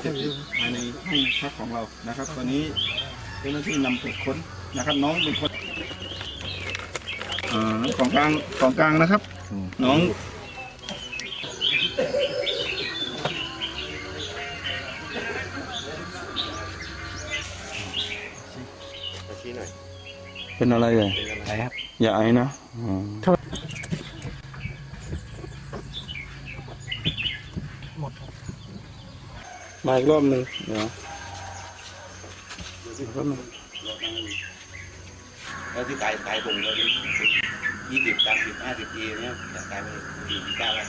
เสพติดภายในห้องพักของเรานะครับ ตอนนี้เจ้าหน้าที่นำตรวจค้นนะครับน้องเป็นคนอ่าของกลางของกลางนะครับ น้องชี้หน่อยเป็นอะไรเลยอะไรครับอย่าไอนะอ๋อมาอีกรอบหนึ่งเดี๋ยวอีกรอบหนึ่งแล้วที่ตายตายผมเลยยี่สิบสามสิบห้าสิบปีเนี่ยแต่ตายไปสี่สิบเก้าแล้ว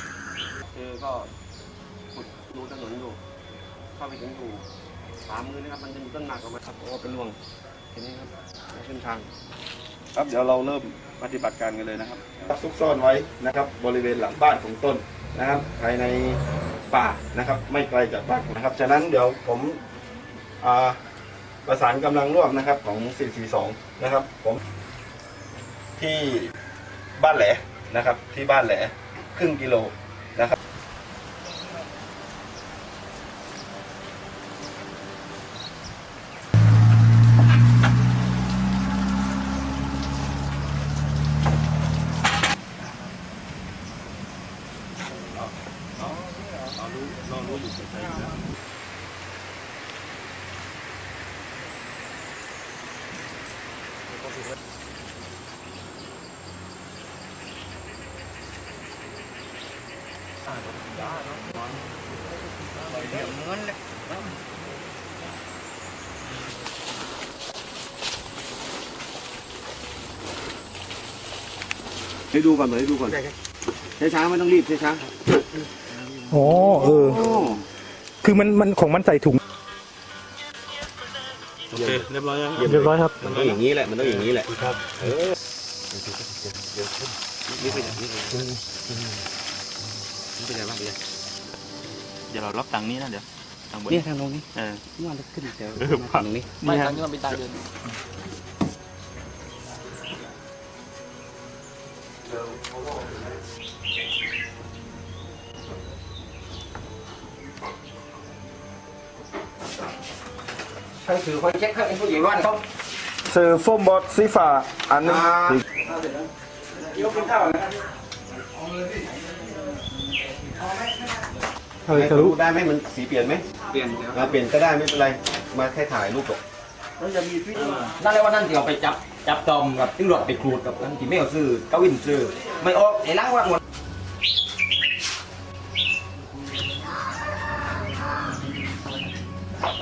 คือก็ขุดดูถนนอยู่เข้าไปถึงอยู่ขวามือนะครับ มันจะมีต้นหมากออกมาครับโอ้เป็นห่วงทีนี้ครับเส้นทางครับเดี๋ยวเราเริ่มปฏิบัติการกันเลยนะครับซุกซ่อนไว้นะครับ บริเวณหลังบ้านของต้นนะครับ ภายใน ป่านะครับ ไม่ไกลจากบ้านนะครับ ฉะนั้นเดี๋ยวผมประสานกำลังร่วมนะครับของ 442 นะครับ ผมที่บ้านแหลนะครับที่บ้านแหลครึ่งกิโล ให้ดูก่อนให้ดูก่อนช้าๆไม่ต้องรีบช้าอ๋อเออๆโอ้ คือมันมันของมันใส่ถุง โอเคเรียบร้อยแล้วเรียบร้อยครับ มันต้องอย่างนี้แหละ มันต้องอย่างนี้แหละครับเออนี่เป็นอย่างนี้นี่เป็นอะไรบ้างเนี่ยเดี๋ยวเรารับตังค์นี้นะเดี๋ยวตังค์บนเนี่ยทางตรงนี้เออว่าจะขึ้นเดี๋ยวเออทางตรงนี้ไม่ตังค์นี้มันเป็นตังค์เดือน ใครถือคนเช็คให้ผู้หญิงร้อนเขาสื่อโฟมบอดสีฟ้าอันหนึงยกขึ้นเท่านะครับเออทะลุได้ไหมมันสีเปลี่ยนไหมเปลี่ยนเปลี่ยนก็ได้ไม่เป็นไร มาแค่ถ่ายรูปจบนั่นเลยว่านั่นที่เอาไปจับจับจอมกับตำรวจไปขูดกับนั่นที่ไม่เอาซื้อเก้าวินซื้อไม่ออกไอ้ล้างว่างหมด